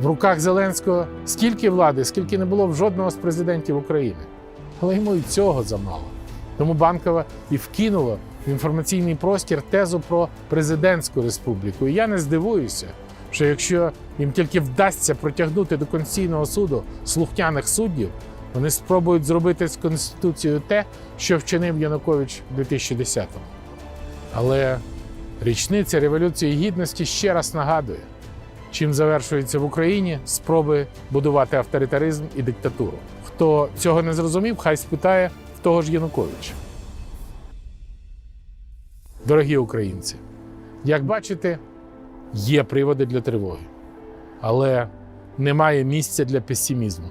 В руках Зеленського стільки влади, скільки не було в жодного з президентів України. Але йому і цього замало. Тому Банкова і вкинула в інформаційний простір тезу про президентську республіку. І я не здивуюся, що якщо їм тільки вдасться протягнути до Конституційного суду слухняних суддів, вони спробують зробити з Конституцією те, що вчинив Янукович у 2010-му. Але річниця Революції Гідності ще раз нагадує, чим завершується в Україні спроби будувати авторитаризм і диктатуру. Хто цього не зрозумів, хай спитає в того ж Януковича. Дорогі українці, як бачите, є приводи для тривоги, але немає місця для песимізму.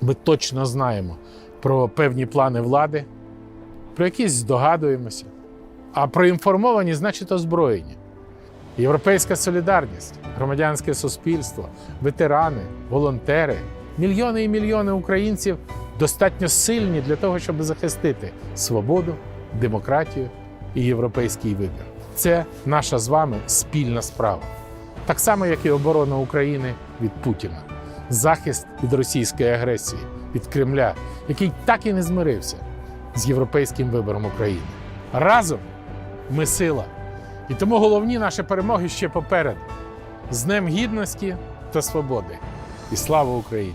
Ми точно знаємо про певні плани влади, про якісь здогадуємося, а проінформовані значить озброєні. Європейська солідарність, громадянське суспільство, ветерани, волонтери, мільйони і мільйони українців достатньо сильні для того, щоб захистити свободу, демократію і європейський вибір. Це наша з вами спільна справа. Так само, як і оборона України від Путіна, захист від російської агресії, від Кремля, який так і не змирився з європейським вибором України. Разом ми сила. І тому головні наші перемоги ще попереду. З Днем Гідності та Свободи. І слава Україні!